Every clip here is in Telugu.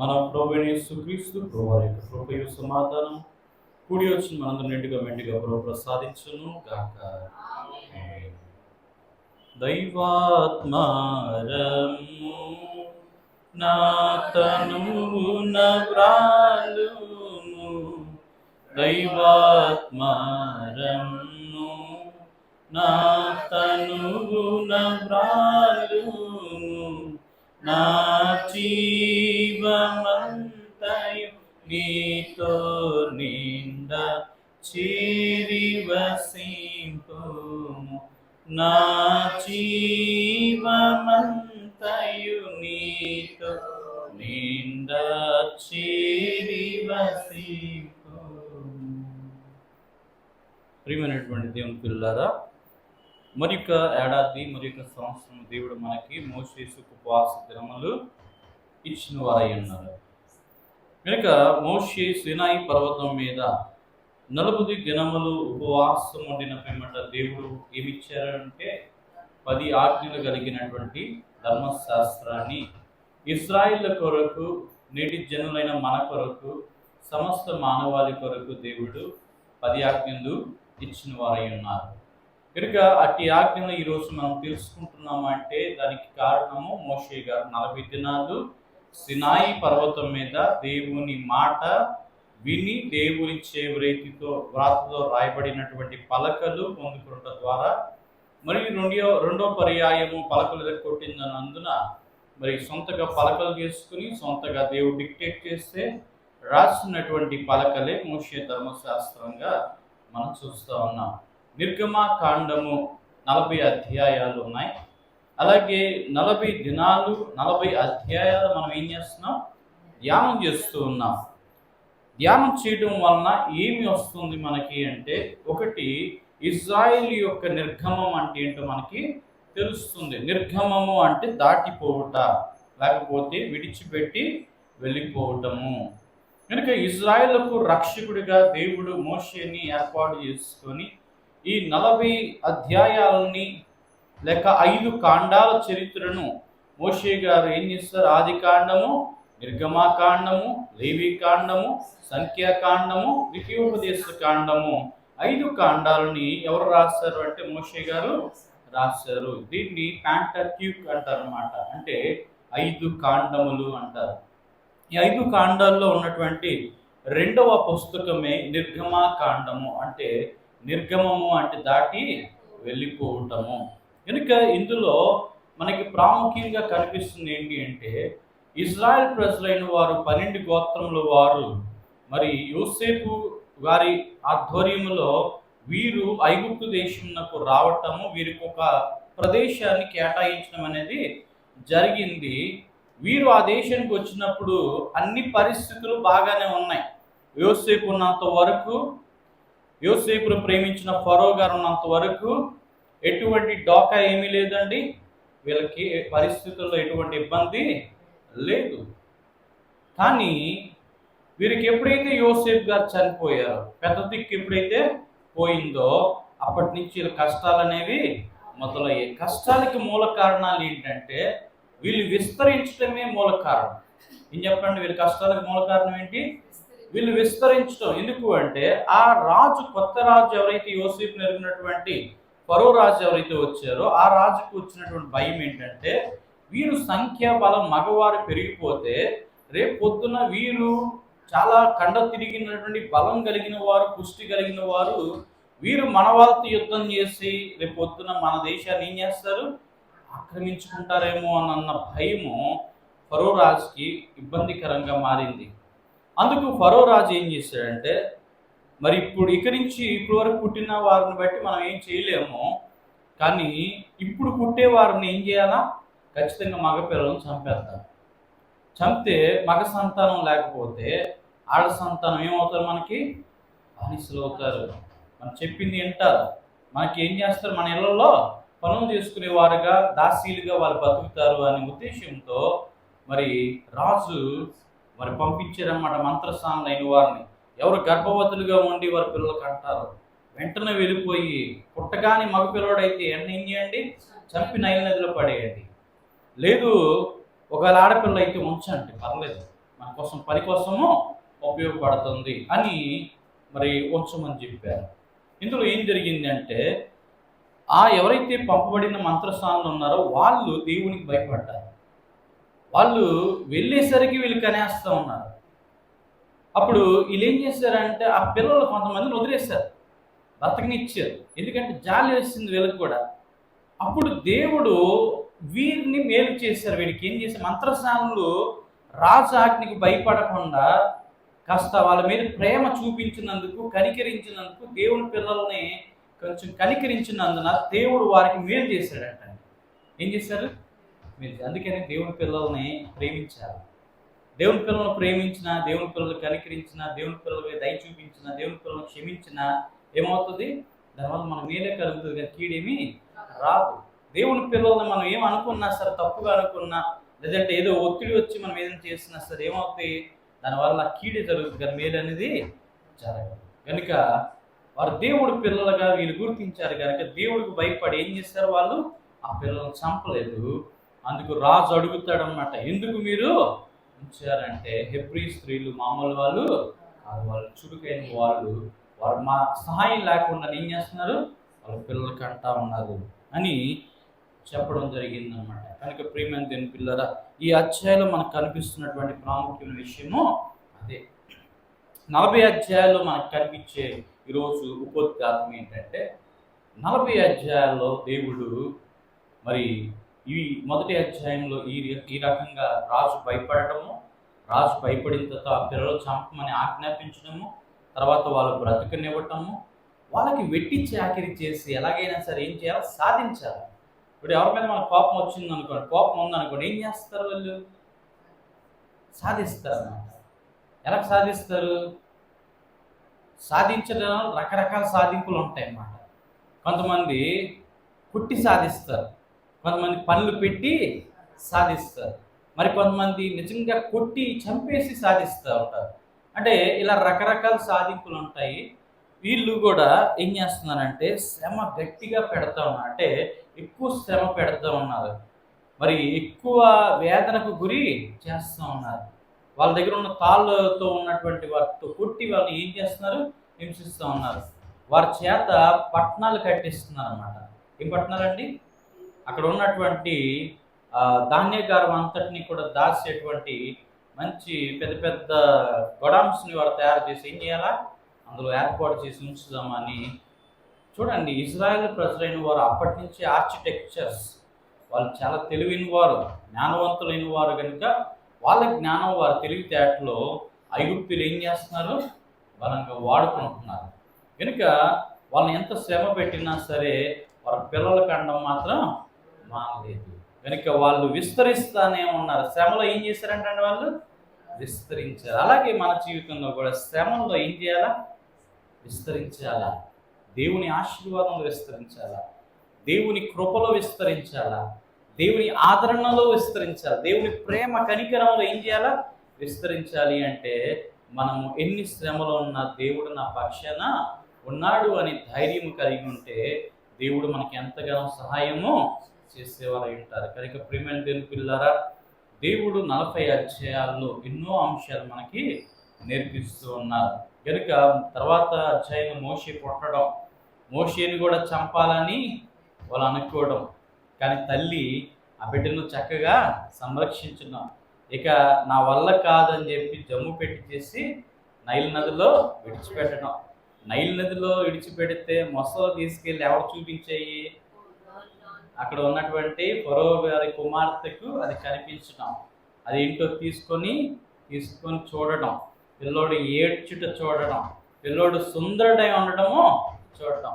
మన ప్రభునేసు క్రీస్తు ప్రభు యొక్క కృపయు సమాధానం కూడి వచ్చిన మనందరం నిండుగా మెండుగా ప్రభు ప్రసాదించును గాక. దైవాత్మారము నా తనువున వ్రాలుము. దైవాత్మారము నా నా జీవమంతయు నీతో నిండ చిరి వసింపుము నా జీవమంతయు నీతో నిండ చిరి ప్రియమైనటువంటి దేవుని పిల్లారా మరి యొక్క ఏడాది మరి యొక్క సంవత్సరం దేవుడు మనకి మోసేసు ఉపవాస దినములు ఇచ్చిన వారై ఉన్నారు. కనుక మోషే సినాయి పర్వతం మీద నలుగుది దినములు ఉపవాసం ఉండిన పిమ్మట దేవుడు ఏమిచ్చారంటే పది ఆజ్ఞలు కలిగినటువంటి ధర్మశాస్త్రాన్ని. ఇస్రాయిల్ కొరకు నేటి జనులైన మన కొరకు సమస్త మానవాళి కొరకు దేవుడు పది ఆజ్ఞలు ఇచ్చిన వారై ఉన్నారు. కనుక అట్టి ఆజ్ఞలు ఈరోజు మనం తెలుసుకుంటున్నాము అంటే దానికి కారణము మోషే గారు. నలభై దినాలు సినాయి పర్వతం మీద దేవుని మాట విని దేవుని చేవరేతితో వ్రాతలో రాయబడినటువంటి పలకలు పొందుకోవడం ద్వారా మరియు రెండో రెండో పర్యాయము పలకలు ఎదుర్కొట్టిందన్నందున మరి సొంతగా పలకలు చేసుకుని సొంతగా దేవుడు డిక్టేట్ చేస్తే రాసినటువంటి పలకలే మోషే ధర్మశాస్త్రంగా మనం చూస్తూ ఉన్నాం. నిర్గమకాండము నలభై అధ్యాయాలు ఉన్నాయి. అలాగే నలభై దినాలు నలభై అధ్యాయాలు మనం ఏం చేస్తున్నాం? ధ్యానం చేస్తూ ఉన్నాం. ధ్యానం చేయడం వలన ఏమి వస్తుంది మనకి అంటే ఒకటి ఇజ్రాయిల్ యొక్క నిర్గమం అంటే ఏంటో మనకి తెలుస్తుంది. నిర్గమము అంటే దాటిపోవుట లేకపోతే విడిచిపెట్టి వెళ్ళిపోవటము. కనుక ఇజ్రాయిల్కు రక్షకుడిగా దేవుడు మోషేని ఏర్పాటు చేసుకొని ఈ నలభై అధ్యాయాలని లేక ఐదు కాండాల చరిత్రను మోషే గారు ఏం చేస్తారు? ఆది కాండము నిర్గమాకాండము లేవి కాండము సంఖ్యాకాండము ద్వితీయోపదేశ కాండము. ఐదు కాండాలని ఎవరు రాస్తారు అంటే మోషే గారు రాశారు. దీన్ని ప్యాంటక్యూక్ అంటారు అనమాట అంటే ఐదు కాండములు అంటారు. ఈ ఐదు కాండాల్లో ఉన్నటువంటి రెండవ పుస్తకమే నిర్గమాకాండము అంటే నిర్గమము అంటే దాటి వెళ్ళిపోవటము. కనుక ఇందులో మనకి ప్రాముఖ్యంగా కనిపిస్తుంది ఏంటి అంటే ఇజ్రాయెల్ ప్రజలైన వారు పన్నెండు గోత్రముల వారు మరి యోసేపు వారి ఆధ్వర్యంలో వీరు ఐగుప్తు దేశంకు రావటము వీరికి ఒక ప్రదేశాన్ని కేటాయించడం అనేది జరిగింది. వీరు ఆ దేశానికి వచ్చినప్పుడు అన్ని పరిస్థితులు బాగానే ఉన్నాయి. యోసేపు ఉన్నంత వరకు యోసేపును ప్రేమించిన ఫరో గారు ఉన్నంత వరకు ఎటువంటి డోకా ఏమీ లేదండి. వీళ్ళకి పరిస్థితుల్లో ఎటువంటి ఇబ్బంది లేదు. కానీ వీరికి ఎప్పుడైతే యోసేఫ్ గారు చనిపోయారో పెద్ద దిక్కు ఎప్పుడైతే పోయిందో అప్పటి నుంచి వీళ్ళ కష్టాలు అనేవి మొదలయ్యాయి. కష్టాలకి మూల కారణాలు ఏంటంటే వీళ్ళు విస్తరించడమే మూల కారణం. ఏం చెప్పండి వీళ్ళ కష్టాలకు మూల కారణం ఏంటి? వీళ్ళు విస్తరించడం. ఎందుకు అంటే ఆ రాజు కొత్త రాజు ఎవరైతే యోసేపు నెరిగినటువంటి పరో రాజు ఎవరైతే వచ్చారో ఆ రాజుకు వచ్చినటువంటి భయం ఏంటంటే వీరు సంఖ్య బలం మగవారు పెరిగిపోతే రేపు పొద్దున వీరు చాలా కండ తిరిగినటువంటి బలం కలిగిన వారు పుష్టి కలిగిన వారు వీరు మన వాళ్ళతో యుద్ధం చేసి రేపు పొద్దున మన దేశాన్ని ఏం చేస్తారు? ఆక్రమించుకుంటారేమో అన్న భయము ఫరో రాజుకి ఇబ్బందికరంగా మారింది. అందుకు ఫరో రాజు ఏం చేశాడంటే మరి ఇప్పుడు ఇక్కడి నుంచి ఇప్పుడు వరకు పుట్టిన వారిని బట్టి మనం ఏం చేయలేము కానీ ఇప్పుడు పుట్టే వారిని ఏం చేయాలా? ఖచ్చితంగా మగపిల్లలను చంపేద్దాం. చంపితే మగ సంతానం లేకపోతే ఆడ సంతానం ఏమవుతారు మనకి? బానిసలు అవుతారు. మనం చెప్పింది వింటారు. మనకి ఏం చేస్తారు? మన ఇళ్ళలో పనులు చేసుకునేవారుగా దాసీలుగా వాళ్ళు బతుకుతారు అనే ఉద్దేశంతో మరి రాజు మరి పంపించారన్నమాట మంత్రస్థానం అయిన వారిని. ఎవరు గర్భవతులుగా ఉండి వారి పిల్లలకు అంటారు. వెంటనే వెళ్ళిపోయి పుట్టగాని మగ పిల్లవాడైతే ఎన్న ఏం చేయండి? చంపి నైల్ నదిలో పడేయండి. లేదు ఒకవేళ ఆడపిల్ల అయితే ఉంచండి పర్లేదు. మన కోసం పని కోసము ఉపయోగపడుతుంది అని మరి ఉంచమని చెప్పారు. ఇందులో ఏం జరిగిందంటే ఆ ఎవరైతే పంపబడిన మంత్రస్థానంలో ఉన్నారో వాళ్ళు దేవునికి భయపడ్డారు. వాళ్ళు వెళ్ళేసరికి వీళ్ళు కనేస్తూ ఉన్నారు. అప్పుడు వీళ్ళు ఏం చేశారంటే ఆ పిల్లలు కొంతమందిని వదిలేశారు. బ్రతకనిచ్చారు. ఎందుకంటే జాలి వేసింది వీళ్ళకి కూడా. అప్పుడు దేవుడు వీరిని మేలు చేశారు. వీడికి ఏం చేశారు? మంత్రస్నానంలో రాజు ఆజ్ఞకి భయపడకుండా కాస్త వాళ్ళ మీద ప్రేమ చూపించినందుకు కనికరించినందుకు దేవుని పిల్లల్ని కొంచెం కనికరించినందున దేవుడు వారికి మేలు చేశాడంట ఏం చేశారు? మీరు అందుకని దేవుని పిల్లల్ని ప్రేమించాలి. దేవుని పిల్లలను ప్రేమించిన దేవుని పిల్లలు కనికరించిన దేవుని పిల్లలపై దయ చూపించిన దేవుని పిల్లలను క్షమించిన ఏమవుతుంది? దానివల్ల మనం మేలే కలుగుతుంది కానీ కీడేమి రాదు. దేవుని పిల్లల్ని మనం ఏం అనుకున్నా సరే తప్పుగా అనుకున్నా లేదంటే ఏదో ఒత్తిడి వచ్చి మనం ఏదైనా చేసినా సరే ఏమవుతుంది దానివల్ల కీడే జరుగుతుంది కానీ మేలు అనేది జరగదు. కనుక వారు దేవుడు పిల్లలుగా వీళ్ళు గుర్తించారు కనుక దేవుడికి భయపడి ఏం చేస్తారు వాళ్ళు? ఆ పిల్లలను చంపలేదు. అందుకు రాజు అడుగుతాడనమాట ఎందుకు మీరు ఉంచారంటే హెబ్రి స్త్రీలు మామూలు వాళ్ళు వాళ్ళు చురుకైన వాళ్ళు. వారు మా సహాయం లేకుండా ఏం చేస్తున్నారు? వాళ్ళ పిల్లలకి అంటా ఉన్నారు అని చెప్పడం జరిగింది అనమాట కనుక ప్రియమైన దేని పిల్లరా ఈ అధ్యాయంలో మనకు కనిపిస్తున్నటువంటి ప్రాముఖ్యమైన విషయము అదే. నలభై అధ్యాయాల్లో మనకు కనిపించే ఈరోజు ఉపోద్ఘాతం ఏంటంటే నలభై అధ్యాయాల్లో దేవుడు మరి ఈ మొదటి అధ్యాయంలో ఈ ఈ రకంగా రాజు భయపడటము రాజు భయపడిన తర్వాత ఆ పిల్లలు చంపమని ఆజ్ఞాపించడము తర్వాత వాళ్ళు బ్రతకనివ్వటము వాళ్ళకి వెట్టి చాకరీ చేసి ఎలాగైనా సరే ఏం చేయాలి? సాధించాలి. ఇప్పుడు ఎవరి మీద మన కోపం వచ్చింది అనుకోండి కోపం ఉందనుకోండి ఏం చేస్తారు వాళ్ళు? సాధిస్తారు ఎలా సాధిస్తారు? సాధించడం రకరకాల సాధింపులు ఉంటాయి అన్నమాట కొంతమంది కుట్టి సాధిస్తారు. కొంతమంది పనులు పెట్టి సాధిస్తారు. మరి కొంతమంది నిజంగా కొట్టి చంపేసి సాధిస్తూ ఉంటారు. అంటే ఇలా రకరకాల సాధింపులు ఉంటాయి. వీళ్ళు కూడా ఏం చేస్తున్నారంటే శ్రమ గట్టిగా పెడతా ఉన్నారు. అంటే ఎక్కువ శ్రమ పెడతా ఉన్నారు. మరి ఎక్కువ వేదనకు గురి చేస్తూ ఉన్నారు. వాళ్ళ దగ్గర ఉన్న తాళ్ళతో ఉన్నటువంటి వాటితో కొట్టి వాళ్ళు ఏం చేస్తున్నారు? హింసిస్తూ ఉన్నారు. వారి చేత పట్టణాలు కట్టిస్తున్నారు అన్నమాట ఏం పట్టణాలండి అక్కడ ఉన్నటువంటి ధాన్యగారం అంతటిని కూడా దాచేటువంటి మంచి పెద్ద పెద్ద గొడామ్స్ని వాడు తయారు చేసి ఏం చేయాలా? అందులో ఏర్పాటు చేసి ఉంచుదామని. చూడండి ఇజ్రాయెల్ ప్రజలైన వారు అప్పటి నుంచి ఆర్కిటెక్చర్స్. వాళ్ళు చాలా తెలివైన వారు జ్ఞానవంతులైన వారు కనుక వాళ్ళ జ్ఞానం వారి తెలివితేటలో ఐగుప్తులు ఏం చేస్తున్నారు? బలంగా వాడుకుంటున్నారు. కనుక వాళ్ళని ఎంత శ్రమ పెట్టినా సరే వారి పిల్లల కండం మాత్రం మానలేదు. కనుక వాళ్ళు విస్తరిస్తానే ఉన్నారు. శ్రమలో ఏం చేశారంటే వాళ్ళు? విస్తరించారు. అలాగే మన జీవితంలో కూడా శ్రమంలో ఏం చేయాలా? విస్తరించాలా? దేవుని ఆశీర్వాదంలో విస్తరించాలా? దేవుని కృపలో విస్తరించాలా? దేవుని ఆదరణలో విస్తరించాలి? దేవుని ప్రేమ కనికరంలో ఏం చేయాలా? విస్తరించాలి అంటే మనము ఎన్ని శ్రమలో ఉన్నా దేవుడు నా పక్షాన ఉన్నాడు అని ధైర్యం కలిగి ఉంటే దేవుడు మనకి ఎంతగానో సహాయము చేసేవారై ఉంటారు కనుక ప్రిమెంట్ దేవుని పిల్లారా దేవుడు నలభై అధ్యాయాల్లో ఎన్నో అంశాలు మనకి నేర్పిస్తూ ఉన్నారు. కనుక తర్వాత అధ్యాయం మోషే కొట్టడం మోషేని కూడా చంపాలని వాళ్ళు అనుకోవడం కానీ తల్లి ఆ బిడ్డను చక్కగా సంరక్షించడం ఇక నా వల్ల కాదని చెప్పి జమ్ము పెట్టి చేసి నైల్ నదిలో విడిచిపెట్టడం. నైల్ నదిలో విడిచిపెడితే మొసలు తీసుకెళ్ళి ఎవరు చూపించాయి? అక్కడ ఉన్నటువంటి ఫరో గారి కుమార్తెకు అది కనిపించడం అది ఏంటో తీసుకొని తీసుకొని చూడటం. పిల్లోడు ఏడ్చుట చూడడం పిల్లోడు సుందరుడై ఉండటము చూడటం.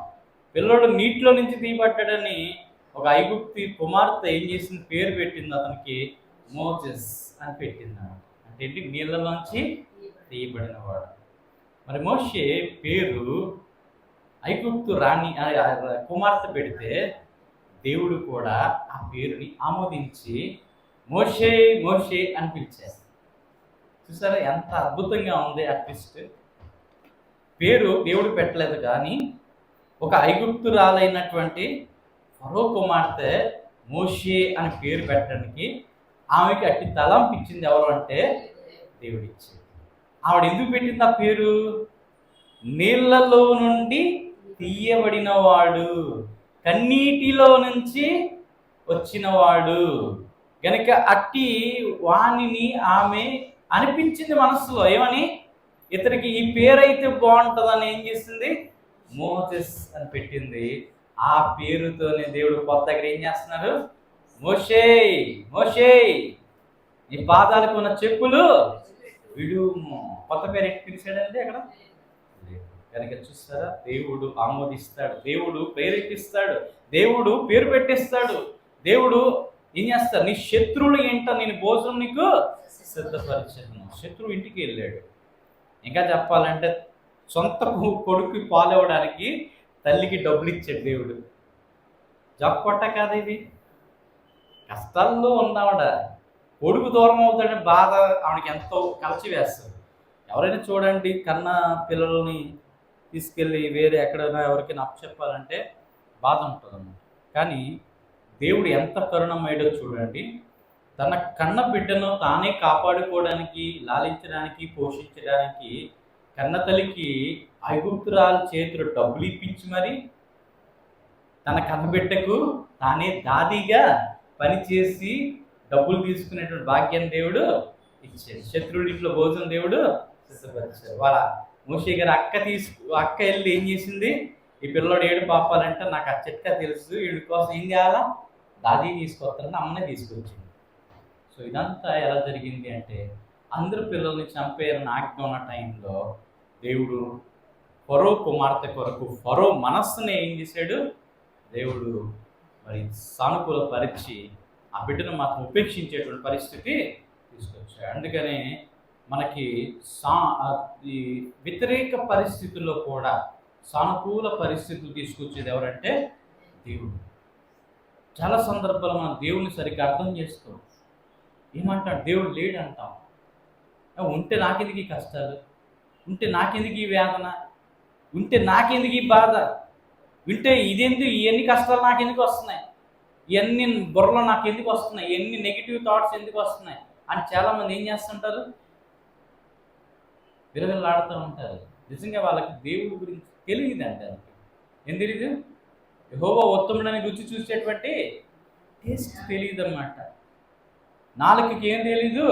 పిల్లోడు నీటిలో నుంచి తీయబడ్డాడని ఒక ఐగుప్తి కుమార్తె ఏం చేసింది? పేరు పెట్టింది అతనికి మోజెస్ అని పెట్టింది అంటే ఏంటి? నీళ్ళలోంచి తీయబడినవాడు. మరి మోషే పేరు ఐగుప్తు రాణి కుమార్తె పెడితే దేవుడు కూడా ఆ పేరుని ఆమోదించి మోషే మోషే అని పిలిచారు. చూసారా ఎంత అద్భుతంగా ఉంది ఆ ట్విస్ట్. పేరు దేవుడు పెట్టలేదు కానీ ఒక ఐగుప్తురాలైనటువంటి ఫరో కుమార్తె మోషే అని పేరు పెట్టడానికి ఆమెకి అట్టి తలంపు ఇచ్చింది ఎవరు అంటే దేవుడు ఆవిడ ఎందుకు పెట్టింది ఆ పేరు? నీళ్ళలో నుండి తీయబడినవాడు కన్నీటిలో నుంచి వచ్చినవాడు. గనుక అట్టి వాణిని ఆమె అనిపించింది మనసులో ఏమని? ఇతనికి ఈ పేరైతే బాగుంటుందని ఏం చేసింది? మోసెస్ అని పెట్టింది. ఆ పేరుతోనే దేవుడు కొత్త దగ్గర ఏం చేస్తున్నారు? మోషే మోషే నీ పాదాలకు ఉన్న చెప్పులు విడుము. కొత్త పేరు ఎట్టి పిలిచాడండి అక్కడ? కనుక చూస్తారా? దేవుడు ఆమోదిస్తాడు. దేవుడు ప్రేరేపిస్తాడు. దేవుడు పేరు పెట్టిస్తాడు. దేవుడు ఏం చేస్తాడు? నీ శత్రువులు ఏంట నేను భోజనం నీకు సిద్ధపరిచాను. శత్రువు ఇంటికి వెళ్ళాడు. ఇంకా చెప్పాలంటే సొంత కొడుకు పాలవడానికి తల్లికి డబ్బులు ఇచ్చాడు దేవుడు. జాబ్ కొట్ట కాదు ఇది. కష్టాల్లో ఉన్నావిడ. కొడుకు దూరం అవుతాడని బాధ ఆవిడకి ఎంతో కలిసి వేస్తాడు ఎవరైనా చూడండి కన్న పిల్లల్ని తీసుకెళ్ళి వేరే ఎక్కడైనా ఎవరికైనా అప్పచెప్పాలంటే బాధ ఉంటుంది కానీ దేవుడు ఎంత కరుణమయ్యాడో చూడండి. తన కన్న బిడ్డను తానే కాపాడుకోవడానికి లాలించడానికి పోషించడానికి కన్న తల్లికి ఐగుప్తురాల చేతులు డబ్బులు ఇప్పించి మరి తన కన్న బిడ్డకు తానే దాదిగా పనిచేసి డబ్బులు తీసుకునేటువంటి భాగ్యం దేవుడు ఇచ్చాడు. శత్రుడి ఇంట్లో భోజనం దేవుడు సిద్ధపరిచాడు. వాళ్ళ మూషి గారు అక్క తీసుకు అక్క వెళ్ళి ఏం చేసింది? ఈ పిల్లోడు ఏడు పాపాలంటే నాకు ఆ చిట్కా తెలుసు వీడి కోసం ఏం చేయాలా? దాది తీసుకొస్తారని అమ్మనే తీసుకొచ్చింది. సో ఇదంతా ఎలా జరిగింది అంటే అందరు పిల్లల్ని చంపేయాలని ఆజ్ఞ ఉన్న టైంలో దేవుడు ఫరో కుమార్తె కొరకు ఫరో మనస్సుని ఏం చేశాడు? దేవుడు మరి సానుకూల పరిచి ఆ బిడ్డను మాత్రం ఉపేక్షించేటువంటి పరిస్థితి తీసుకొచ్చాడు. అందుకనే మనకి సా ఈ వ్యతిరేక పరిస్థితుల్లో కూడా సానుకూల పరిస్థితులు తీసుకొచ్చేది ఎవరంటే దేవుడు. చాలా సందర్భాలు మనం దేవుడిని సరిగ్గా అర్థం చేసుకోం. ఏమంటాడు? దేవుడు లేడు అంటాం ఉంటే నాకెందుకు ఈ కష్టాలు? ఉంటే నాకెందుకు ఈ వేదన? ఉంటే నాకెందుకు ఈ బాధ? వింటే ఇదెందుకు? ఇవన్నీ కష్టాలు నాకెందుకు వస్తున్నాయి? ఇవన్నీ బుర్రలో నాకు ఎందుకు వస్తున్నాయి? ఎన్ని నెగిటివ్ థాట్స్ ఎందుకు వస్తున్నాయి? అని చాలామంది ఏం చేస్తుంటారు? విరగలాడుతూ ఉంటారు. నిజంగా వాళ్ళకి దేవుడి గురించి తెలియదు అంటారు ఏం తెలియదు యహోవా ఉత్తముడని రుచి చూసేటువంటి టేస్ట్ తెలియదు అన్నమాట నాలుకకి ఏం తెలీదు?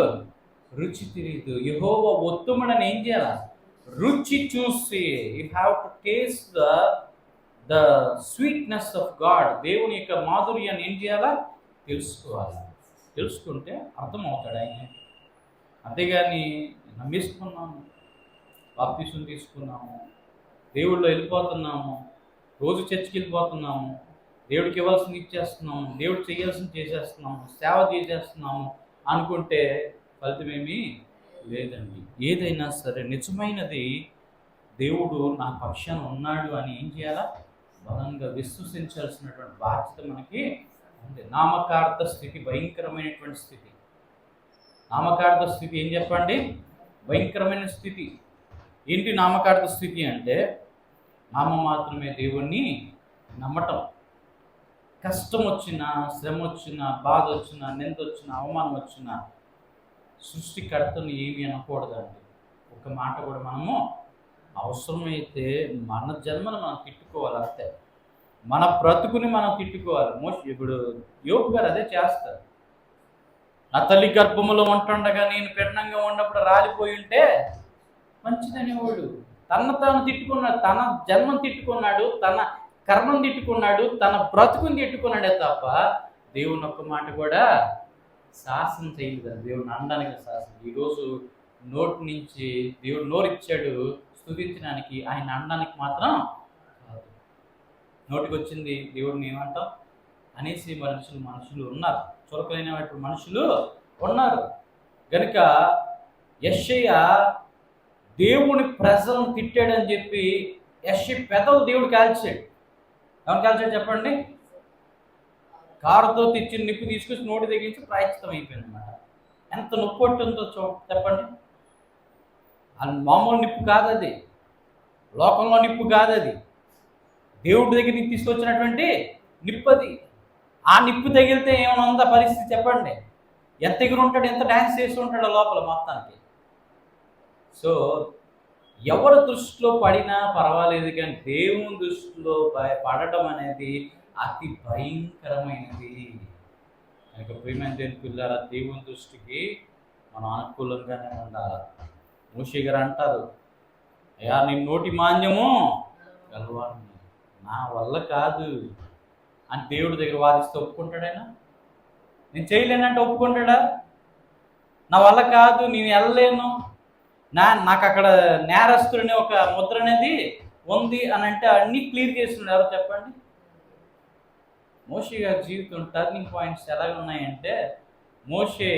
రుచి తెలియదు యెహోవా ఉత్తముడని ఏం చేయాలి? రుచి చూసి you have to taste the the sweetness of God దేవుని యొక్క మాధుర్యాన్ని ఏం చేయాలా? తెలుసుకోవాలి? తెలుసుకుంటే అర్థమవుతాడు ఆయన. అంతేగాని నమ్మేసుకున్నాను. బాప్తీసం తీసుకున్నాము. దేవుళ్ళు వెళ్ళిపోతున్నాము. రోజు చర్చికి వెళ్ళిపోతున్నాము. దేవుడికి ఇవ్వాల్సింది ఇచ్చేస్తున్నాము. దేవుడు చేయాల్సింది చేసేస్తున్నాము. సేవ చేసేస్తున్నాము అనుకుంటే ఫలితమేమీ లేదండి. ఏదైనా సరే నిజమైనది దేవుడు నా పక్షాన ఉన్నాడు అని ఏం చేయాలా? బలంగా విశ్వసించాల్సినటువంటి బాధ్యత మనకి ఉంది. నామకార్థ స్థితి భయంకరమైనటువంటి స్థితి. నామకార్థ స్థితి ఏం చెప్పండి? భయంకరమైన స్థితి. ఏంటి నామకార్థ స్థితి అంటే నామ మాత్రమే దేవుణ్ణి నమ్మటం. కష్టం వచ్చినా శ్రమ వచ్చినా బాధ వచ్చినా నింద వచ్చినా అవమానం వచ్చినా సృష్టికర్తను ఏమి అనకూడదండి. ఒక మాట కూడా మనము అవసరమైతే మన జన్మను మనం తిట్టుకోవాలి అంతే. మన బ్రతుకుని మనం తిట్టుకోవాలి. మోస్ట్ ఇప్పుడు యోగు గారు అదే చేస్తారు. నా తల్లి గర్భములో ఉంటుండగా నేను పెన్నంగా ఉన్నప్పుడు రాలిపోయి ఉంటే మంచిదనేవాడు. తన తాను తిట్టుకున్నాడు తన జన్మను తిట్టుకున్నాడు తన కర్మను తిట్టుకున్నాడు తన బ్రతుకుని తిట్టుకున్నాడే తప్ప దేవుని ఒక్క మాట కూడా శాసనం చేయలేదు. దేవుని అనడానికి శాసనం ఈరోజు నోటి నుంచి దేవుడు నోరిచ్చాడు స్థుతించడానికి ఆయన అనడానికి మాత్రం కాదు. నోటికి వచ్చింది దేవుడిని ఏమంటాం? అనేసి మనుషులు మనుషులు ఉన్నారు. చురకలైనటువంటి మనుషులు ఉన్నారు. గనుక యశయ్య దేవుని ప్రజలను తిట్టాడని చెప్పి యశ్య పెదవు దేవుడు కాల్చాడు. ఎవరు కాల్చాడు చెప్పండి? కారుతో తెచ్చిన నిప్పు తీసుకొచ్చి నోటి తెగించి ప్రాయచితం అయిపోయింది అనమాట ఎంత నొప్పి ఉంటుందో చూ చెప్పండి. అది మామూలు నిప్పు కాదు అది. లోకంలో నిప్పు కాదు అది. దేవుడి దగ్గర నుంచి తీసుకొచ్చినటువంటి నిప్పు అది. ఆ నిప్పు తగిలితే ఏమైనా ఉందా పరిస్థితి చెప్పండి. ఎంత ఎగురు ఉంటాడు ఎంత డ్యాన్స్ చేస్తూ ఉంటాడో లోపల మొత్తానికి. సో ఎవరి దృష్టిలో పడినా పర్వాలేదు కానీ దేవుని దృష్టిలో పడటం అనేది అతి భయంకరమైనది. కనుక ప్రియమైన దేని పిల్లారా దేవుని దృష్టికి మనం అనుకూలంగానే ఉండాలి? మూషి గారు అంటారు అయ్యా నీ నోటి మాన్యము గలవాడిని. నా వల్ల కాదు. అని దేవుడి దగ్గర వాదిస్తే ఒప్పుకుంటాడైనా నేను చేయలేనంటే ఒప్పుకుంటాడా? నా వల్ల కాదు నేను వెళ్ళలేను. నా నాకు అక్కడ నేరస్తుడనే ఒక ముద్ర అనేది ఉంది అని అంటే అన్ని క్లియర్ చేస్తున్నాడు ఎవరు చెప్పండి. మోషే గారి జీవితం టర్నింగ్ పాయింట్స్ ఎలాగ ఉన్నాయంటే మోషే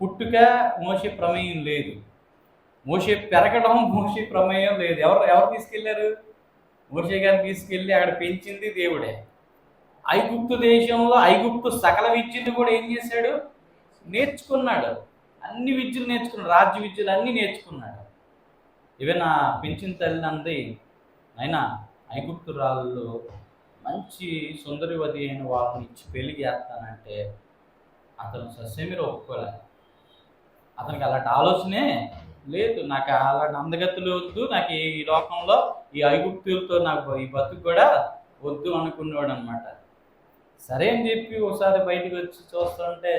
పుట్టుక మోషే ప్రమేయం లేదు. మోషే పెరగడం మోషే ప్రమేయం లేదు. ఎవరు ఎవరు తీసుకెళ్ళారు? మోషే గారిని తీసుకెళ్ళి అక్కడ పెంచింది దేవుడే. ఐగుప్తు దేశంలో ఐగుప్తు సకల విద్యలు కూడా ఏం చేశాడు? నేర్చుకున్నాడు. అన్ని విద్యలు నేర్చుకున్నాడు రాజ్య విద్యలు అన్నీ నేర్చుకున్నాడు. ఇవే నా పెంచిన తల్లి అంది అయినా ఐగుప్తు మంచి సుందరివతి అయిన వాళ్ళని ఇచ్చి పెళ్ళి చేస్తానంటే అతను సస్యమీర ఒప్పుకోలేదు. అతనికి అలాంటి ఆలోచనే లేదు. నాకు అలాంటి అందగతులు వద్దు. నాకు ఈ లోకంలో ఈ ఐగుప్తులతో నాకు ఈ బతుకు కూడా వద్దు అనుకున్నాడు అనమాట సరే అని చెప్పి ఒకసారి బయటకు వచ్చి చూస్తుంటే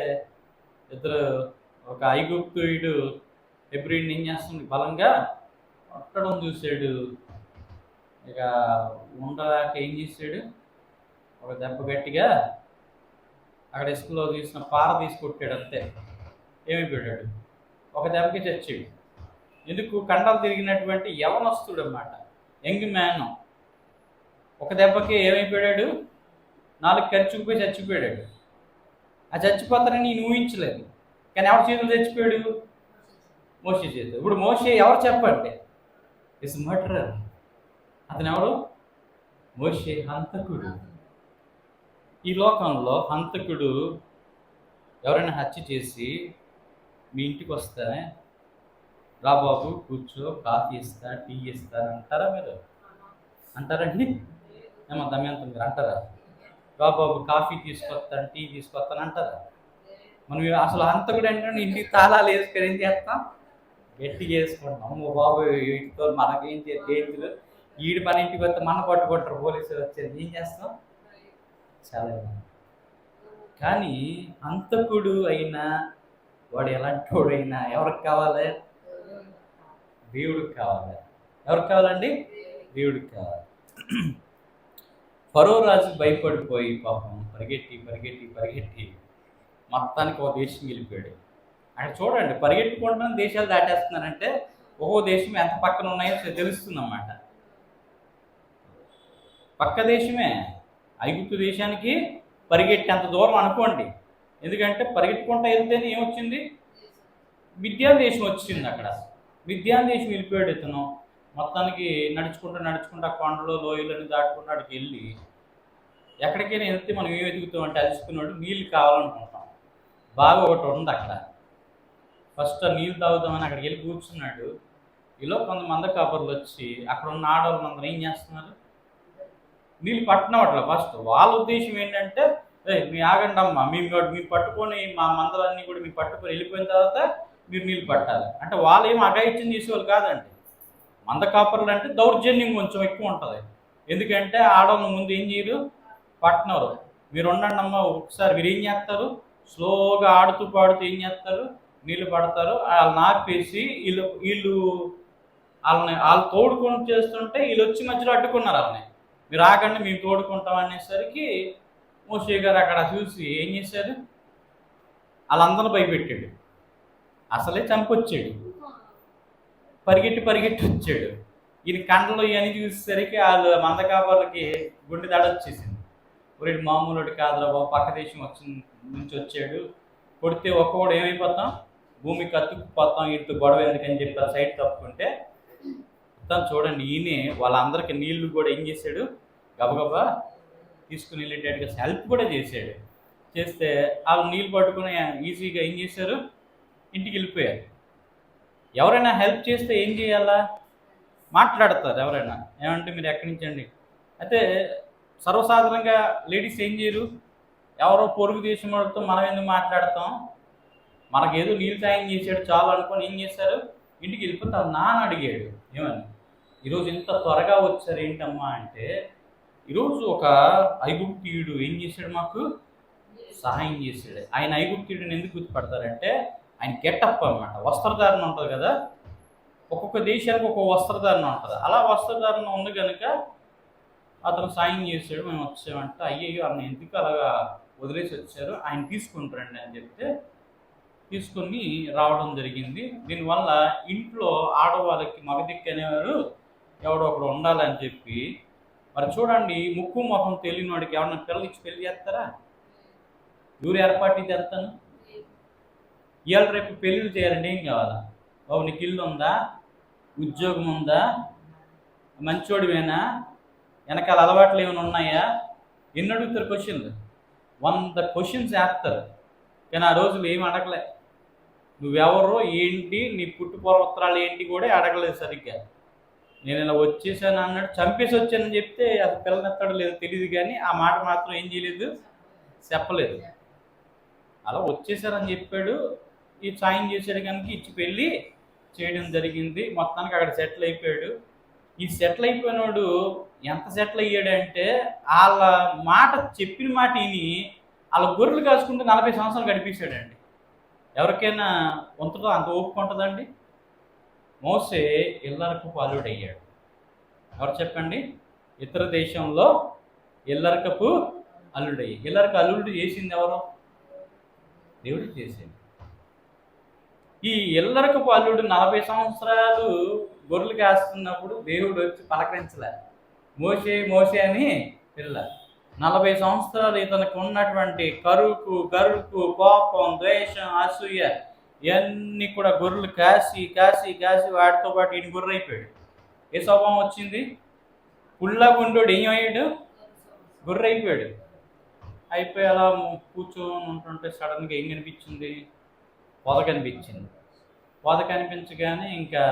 ఇద్దరు ఒక ఐగుప్తుడు ఎబ్రిడ్ ఏం చేస్తుంది? బలంగా కొట్టడం చూశాడు. ఇక ఉండలేక ఏం చేశాడు? ఒక దెబ్బ గట్టిగా అక్కడ ఇసుకలో తీసిన పార తీసుకొట్టాడు అంతే. ఏమైపోయాడు? ఒక దెబ్బకి చచ్చాడు. ఎందుకు? కండలు తిరిగినటువంటి యవనస్తుడు అనమాట యంగ్ మ్యాన్. ఒక దెబ్బకి ఏమైపోయాడు? నాలుగు ఖర్చుకుపోయి చచ్చిపోయాడు. ఆ చచ్చిపోతారని నేను ఊహించలేదు. కానీ ఎవరి చేతులు తెచ్చిపోయాడు? మోసే చేతులు. ఇప్పుడు మోసే ఎవరు చెప్పండి? ఇస్ మర్డరర్ అతను ఎవరు మోసే హంతకుడు. ఈ లోకంలో హంతకుడు ఎవరైనా హత్య చేసి మీ ఇంటికి వస్తే రా బాబు కూర్చో కాఫీ ఇస్తా టీ ఇస్తా అంటారా మీరు? అంటారండి? ఏమో అంత మీరు అంటారా? రా బాబు కాఫీ తీసుకొస్తాను టీ తీసుకొస్తాను అంటారా? మనం అసలు హంతకుడు అంటే ఇంటికి తాళాలు వేసుకొని ఏం చేస్తాం? గట్టి వేసుకుంటాం. అమ్మో బాబు ఇంటితో మనకేం చేతులు ఈడు మన ఇంటికి వస్తే మన పట్టుకుంటారు పోలీసులు వచ్చేది. ఏం చేస్తాం? చాలా కానీ అంతకుడు అయినా వాడు ఎలాంటి వాడైనా ఎవరికి కావాలి? దేవుడికి కావాలి. ఎవరికి కావాలండి? దేవుడికి కావాలి. ఫరో రాజు భయపడిపోయి పాపం పరిగెట్టి పరిగెట్టి పరిగెట్టి మొత్తానికి ఒక దేశం వెళ్ళిపోయాడు. అక్కడ చూడండి పరిగెట్టుకుంటున్న దేశాలు దాటేస్తున్నారంటే ఒక్కో దేశం ఎంత పక్కన ఉన్నాయో తెలుస్తుంది అన్నమాట పక్క దేశమే ఐగుప్తు దేశానికి పరిగెట్టేంత దూరం అనుకోండి. ఎందుకంటే పరిగెట్టుకుంటా వెళ్తేనే ఏమొచ్చింది? విద్యాన్ దేశం వచ్చింది అక్కడ. విద్యాన్ దేశం వెళ్ళిపోయాడు ఇతను. మొత్తానికి నడుచుకుంటూ నడుచుకుంటూ కొండలు లోయలని దాటుకుంటూ అక్కడికి వెళ్ళి ఎక్కడికైనా వెళ్తే మనం ఏం వెతుకుతాం అంటే అలుసుకున్నాడు నీళ్ళు కావాలనుకుంటాం. బావి ఒకటి ఉంది అక్కడ. ఫస్ట్ నీళ్ళు తాగుదామని అక్కడికి వెళ్ళి కూర్చున్నాడు. ఇలా కొంతమంది కాపర్లు వచ్చి అక్కడ ఉన్న ఆడవాళ్ళు అందరూ ఏం చేస్తున్నారు? నీళ్ళు పట్టనవట్లే ఫస్ట్ వాళ్ళ ఉద్దేశం ఏంటంటే ఏ మీ ఆగండి అమ్మా. మేము కూడా- పట్టుకొని మా మందలన్నీ కూడా మీరు పట్టుకొని వెళ్ళిపోయిన తర్వాత మీరు నీళ్ళు పట్టాలి. అంటే వాళ్ళు ఏం అగాయిత్యం చేసేవాళ్ళు కాదండి. మంద కాపర్లు అంటే దౌర్జన్యం కొంచెం ఎక్కువ ఉంటుంది. ఎందుకంటే ఆడవాళ్ళు ముందు ఏం చేయరు? పట్టనరు. మీరు ఉండండి అమ్మా. ఒకసారి మీరు ఏం చేస్తారు? స్లోగా ఆడుతూ పాడుతూ ఏం చేస్తారు? నీళ్ళు పడతారు. వాళ్ళని ఆపేసి వీళ్ళు వీళ్ళు వాళ్ళని వాళ్ళు తోడుకొని చేస్తుంటే వీళ్ళు వచ్చి మధ్యలో అడ్డుకున్నారు వాళ్ళని మీరు ఆకండి మేము తోడుకుంటాం అనేసరికి మోషే గారు అక్కడ చూసి ఏం చేశారు? వాళ్ళందరూ భయపెట్టాడు. అసలే చంపొచ్చాడు. పరిగెట్టి పరిగెట్టి వచ్చాడు. ఈయన కండలు ఇవన్నీ చూసేసరికి వాళ్ళు మంద కాపర్లకి గుండె దడ వచ్చేసింది ఒరేడు మామూలు కాదురా బాబు పక్క దేశం వచ్చి నుంచి వచ్చాడు. కొడితే ఒక్కోడు ఏమైపోతాం? భూమి కత్తుకుపోతాం ఇటు గొడవ ఎందుకని చెప్పి సైడ్ తప్పుకుంటే. మొత్తం చూడండి ఈయనే వాళ్ళందరికీ నీళ్ళు కూడా ఏం చేశాడు? గబగబా తీసుకుని వెళ్ళేటట్టుగా హెల్ప్ కూడా చేశాడు. చేస్తే వాళ్ళు నీళ్ళు పట్టుకుని ఈజీగా ఏం చేశారు? ఇంటికి వెళ్ళిపోయారు. ఎవరైనా హెల్ప్ చేస్తే ఏం చేయాలా? మాట్లాడతారు ఎవరైనా. ఏమంటే మీరు ఎక్కడి నుంచి అండి? అయితే సర్వసాధారణంగా లేడీస్ ఏం చేయరు? ఎవరో పొరుగు దేశం వాడితో మనం ఎందుకు మాట్లాడతాం? మనకేదో నీళ్ళు సాయం చేసాడు చాలు అనుకొని ఏం చేశారు? ఇంటికి వెళ్ళిపోతారు నాన్న అడిగాడు. ఏమని? ఈరోజు ఇంత త్వరగా వచ్చారు ఏంటమ్మా అంటే ఈరోజు ఒక ఐగుప్తీయుడు ఏం చేశాడు మాకు? సహాయం చేశాడు. ఆయన ఐగుప్తీయుడిని ఎందుకు గుర్తుపడతారంటే ఆయన గెటప్ అనమాట వస్త్రధారణ ఉంటుంది కదా? ఒక్కొక్క దేశానికి ఒక్కొక్క వస్త్రధారణ ఉంటుంది. అలా వస్త్రధారణ ఉంది కనుక అతను సాయం చేశాడు మేము వచ్చామంటే అయ్యయ్యో ఆయన ఎందుకు అలాగా వదిలేసి వచ్చారు? ఆయన తీసుకుంటారండి అని చెప్తే తీసుకొని రావడం జరిగింది. దీనివల్ల ఇంట్లో ఆడవాళ్ళకి మగదిక్కు అనేవారు ఎవడో ఒకడు ఉండాలని చెప్పి మరి చూడండి ముక్కు మొహం తెలియని వాడికి ఎవరన్నా పిల్లలు ఇచ్చి పెళ్ళి చేస్తారా? ఎవరు ఏర్పాటు చేస్తాను ఇవాళ రేపు పెళ్ళిళ్ళు చేయాలంటే ఏం కావాలా? బాబు నీకు ఇల్లు ఉందా? ఉద్యోగం ఉందా? మంచోడివేనా? వెనకాల అలవాట్లు ఏమైనా ఉన్నాయా? ఎన్ని అడుగుతారు క్వశ్చన్లు వంద క్వశ్చన్స్ వేస్తారు. కానీ ఆ రోజులు ఏమి అడగలే. నువ్వెవరో ఏంటి? నీ పుట్టుపూర్వత్రాలు ఏంటి కూడా అడగలేదు సరిగ్గా. నేను ఇలా వచ్చేసాను అన్నాడు. చంపేసి వచ్చానని చెప్తే అసలు పిల్లనెత్తాడో లేదో తెలియదు కానీ ఆ మాట మాత్రం ఏం చేయలేదు? చెప్పలేదు. అలా వచ్చేసారని చెప్పాడు. ఈ సాయం చేశాడు కనుక ఇచ్చి పెళ్ళి చేయడం జరిగింది. మొత్తానికి అక్కడ సెటిల్ అయిపోయాడు. ఈ సెటిల్ అయిపోయినోడు ఎంత సెటిల్ అయ్యాడంటే వాళ్ళ మాట చెప్పిన మాట విని వాళ్ళ గొర్రెలు కాసుకుంటూ నలభై సంవత్సరాలు గడిపేశాడండి. ఎవరికైనా ఉంటుందో అంత ఓపిక ఉంటుందండి? మోసే ఇల్లరకు పాలుడయ్యాడు. ఎవరు చెప్పండి? ఇతర దేశంలో ఇల్లరకపు అల్లుడయ్యి. ఇల్లరకు అల్లుడు చేసింది ఎవరు? దేవుడు చేసింది. ఈ ఇల్లరకపు అల్లుడు నలభై సంవత్సరాలు గొర్రెలు కాస్తున్నప్పుడు దేవుడు వచ్చి పలకరించలేదు మోసే మోసే అని పిల్ల. నలభై సంవత్సరాలు ఇతనికి ఉన్నటువంటి కరుకు గరుకు కోపం ద్వేషం అసూయ ఇవన్నీ కూడా గొర్రెలు కాసి కాసి కాసి వాటితో పాటు ఈయన గొర్రె అయిపోయాడు ఏ స్వభావం వచ్చింది? పుల్లగుండు ఏం అయ్యాడు? గొర్రె అయిపోయాడు అయిపోయి అలా కూర్చొని ఉంటుంటే సడన్గా ఏం కనిపించింది? పొద కనిపించింది పొద కనిపించగానే ఇంకా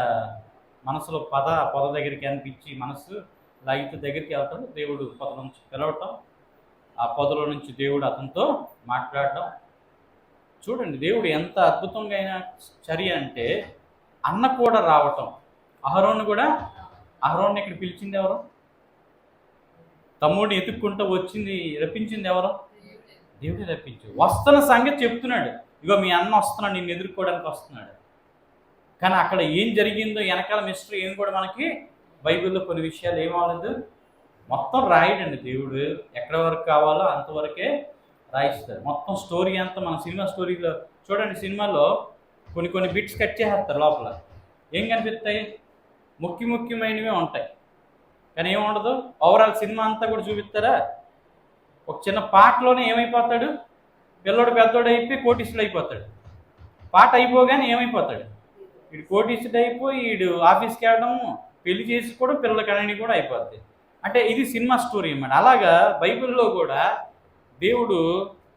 మనసులో పద పొద దగ్గరికి అనిపించి మనసు లాగితే దగ్గరికి వెళ్తాడు దేవుడు పొద నుంచి పిలవటం ఆ పొదలో నుంచి దేవుడు అతనితో మాట్లాడటం చూడండి దేవుడు ఎంత అద్భుతంగా అయిన చర్య అంటే అన్న కూడా రావటం. అహరోను కూడా అహరోన్ ఇక్కడ పిలిచింది ఎవరు? తమ్ముడిని ఎతుక్కుంటూ వచ్చింది రప్పించింది ఎవరు? దేవుడే రప్పించు. వస్తున్న సంగతి చెప్తున్నాడు. ఇగో మీ అన్న వస్తున్నాడు నిన్ను ఎదుర్కోవడానికి వస్తున్నాడు. కానీ అక్కడ ఏం జరిగిందో వెనకాల మిస్టరీ ఏం కూడా మనకి బైబిల్లో కొన్ని విషయాలు ఏమవలేదు. మొత్తం రాయడండి దేవుడు ఎక్కడ వరకు కావాలో అంతవరకే రాయిస్తారు. మొత్తం స్టోరీ అంతా మన సినిమా స్టోరీలో చూడండి సినిమాలో కొన్ని కొన్ని బిట్స్ కట్ చేసేస్తారు లోపల. ఏం కనిపిస్తాయి? ముఖ్య ముఖ్యమైనవి ఉంటాయి. కానీ ఏముండదు? ఓవరాల్ సినిమా అంతా కూడా చూపిస్తారా? ఒక చిన్న పాటలోనే ఏమైపోతాడు? పిల్లోడు పెద్దోడు అయిపోయి కోటీసుడు అయిపోతాడు. పాట అయిపోగానే ఏమైపోతాడు? వీడు కోటీసుడు అయిపోయి వీడు ఆఫీస్కి వెళ్ళడము పెళ్ళి చేసుకోవడం పిల్లల కళని కూడా అయిపోద్ది. అంటే ఇది సినిమా స్టోరీ అన్నమాట. అలాగా బైబిల్లో కూడా దేవుడు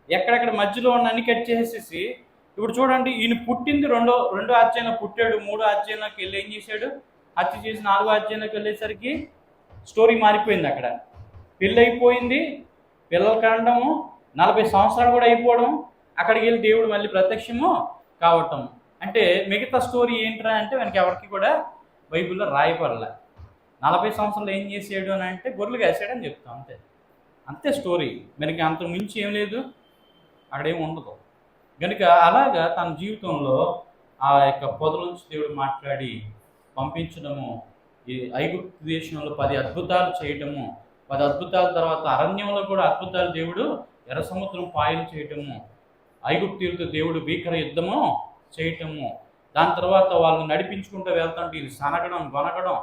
ఎక్కడెక్కడ మధ్యలో ఉన్న అన్ని కట్ చేసేసి ఇప్పుడు చూడండి ఈయన పుట్టింది రెండో రెండో అధ్యాయంలో పుట్టాడు మూడో అధ్యాయంలోకి వెళ్ళి ఏం చేశాడు? హత్య చేసి నాలుగో అధ్యాయంలోకి వెళ్ళేసరికి స్టోరీ మారిపోయింది అక్కడ. పెళ్ళి అయిపోయింది పిల్లలు కనడము నలభై సంవత్సరాలు కూడా అయిపోవడం అక్కడికి వెళ్ళి దేవుడు మళ్ళీ ప్రత్యక్షము కావటం. అంటే మిగతా స్టోరీ ఏంట్రా అంటే మనకి ఎవరికి కూడా బైబిల్లో రాయబడలే. నలభై సంవత్సరాలు ఏం చేసాడు అని అంటే గొర్రెలు వేసాడని చెప్తాం అంతే. అంతే స్టోరీ. మనకి అంత మించి ఏం లేదు. అక్కడేం ఉండదు. కనుక అలాగా తన జీవితంలో ఆ యొక్క పొదల నుంచి దేవుడు మాట్లాడి పంపించడము ఈ ఐగుప్తు దేశంలో పది అద్భుతాలు చేయటము పది అద్భుతాల తర్వాత అరణ్యంలో కూడా అద్భుతాలు దేవుడు ఎర్ర సముద్రం పాయలు చేయటము ఐగుప్తీయులతో దేవుడు భీకర యుద్ధము చేయటము దాని తర్వాత వాళ్ళని నడిపించుకుంటూ వెళ్తాం వీళ్ళు సనగడం గొనగడం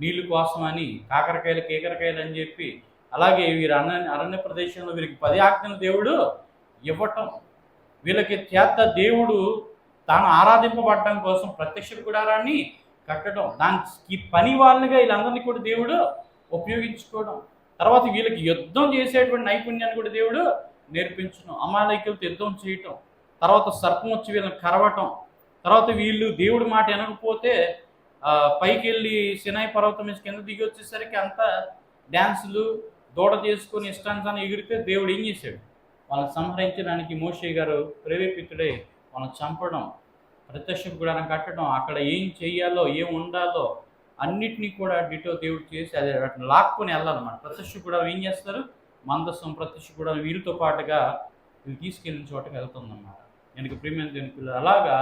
నీళ్ళు కోసం అని కాకరకాయలు కేకరకాయలు అని చెప్పి అలాగే వీరు అరణ్య అరణ్య ప్రదేశంలో వీరికి పది ఆజ్ఞలు దేవుడు ఇవ్వటం. వీళ్ళకి చేత దేవుడు తాను ఆరాధింపబడటం కోసం ప్రత్యక్ష గుడారాన్ని కట్టడం. దానికి పని వాళ్ళనిగా వీళ్ళందరినీ కూడా దేవుడు ఉపయోగించుకోవడం. తర్వాత వీళ్ళకి యుద్ధం చేసేటువంటి నైపుణ్యాన్ని కూడా దేవుడు నేర్పించడం. అమాలయకులతో యుద్ధం చేయటం. తర్వాత సర్పం వచ్చి వీళ్ళని కరవటం. తర్వాత వీళ్ళు దేవుడి మాట వినకపోతే పైకి వెళ్ళి సినాయి పర్వతం కింద దిగి వచ్చేసరికి అంతా డ్యాన్సులు దూడ చేసుకొని ఇష్టాంతాన్ని ఎగిరితే దేవుడు ఏం చేశాడు? వాళ్ళని సంహరించడానికి మోషే గారు ప్రేరేపితుడై వాళ్ళని చంపడం ప్రత్యక్ష గుడారం కట్టడం అక్కడ ఏం చేయాలో ఏం ఉండాలో అన్నిటినీ కూడా డిటో దేవుడు చేసి అది వాటిని లాక్కొని వెళ్ళాలన్నమాట. ప్రత్యక్ష గుడారం ఏం చేస్తారు? మందస్సం ప్రత్యక్ష గుడారం వీరితో పాటుగా వీళ్ళు తీసుకెళ్ళిన చోటకి వెళ్తుందన్నమాట. వెనక ప్రీమియం అలాగా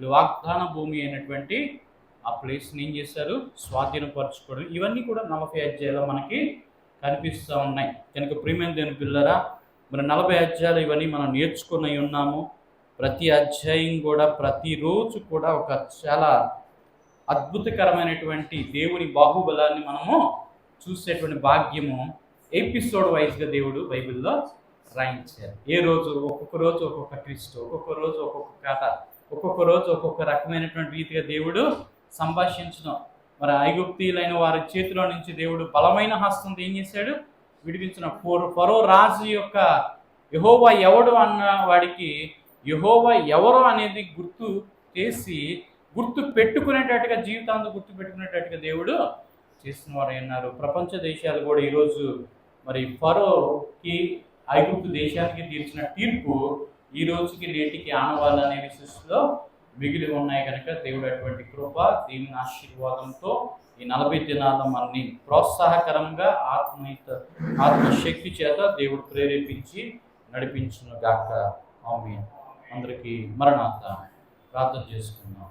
వాగ్దాన భూమి అయినటువంటి ఆ ప్లేస్ని ఏం చేశారు? స్వాధీనపరచుకోవడం ఇవన్నీ కూడా నలభై అధ్యాయాలు మనకి కనిపిస్తూ ఉన్నాయి. కనుక ప్రియమైన దేని పిల్లరా మరి నలభై అధ్యాయాలు ఇవన్నీ మనం నేర్చుకుని ఉన్నాము. ప్రతి అధ్యాయం కూడా ప్రతిరోజు కూడా ఒక చాలా అద్భుతకరమైనటువంటి దేవుని బాహుబలాన్ని మనము చూసేటువంటి భాగ్యము ఎపిసోడ్ వైజ్గా దేవుడు బైబిల్లో రాయించారు. ఏ రోజు? ఒక్కొక్క రోజు ఒక్కొక్క ట్విస్ట్ ఒక్కొక్క రోజు ఒక్కొక్క కథ. ఒక్కొక్క రోజు ఒక్కొక్క రకమైనటువంటి రీతిగా దేవుడు సంభాషించడం. మరి ఐగుప్తీయులైన వారి చేతిలో నుంచి దేవుడు బలమైన హస్తంతో ఏం చేశాడు? విడిపించిన ఫోర్ ఫరో రాజు యొక్క యహోవా ఎవడు అన్న వాడికి యహోవా ఎవరు అనేది గుర్తు చేసి గుర్తు పెట్టుకునేటట్టుగా జీవితాంతం గుర్తు పెట్టుకునేటట్టుగా దేవుడు చేసిన వారు అన్నారు ప్రపంచ దేశాలు కూడా ఈరోజు మరి ఫరోకి ఐగుప్తు దేశానికి తీర్చిన తీర్పు ఈ రోజుకి నేటికి ఆనవాళ్ళనే విశిష్టలో మిగిలి ఉన్నాయి కనుక దేవుడు అటువంటి కృప దీని ఆశీర్వాదంతో ఈ నలభై దినాల మనని ప్రోత్సాహకరంగా ఆత్మీయత ఆత్మశక్తి చేత దేవుడు ప్రేరేపించి నడిపించిన గాక. ఆమె అందరికీ మరణాత ప్రార్థన చేసుకుందాం.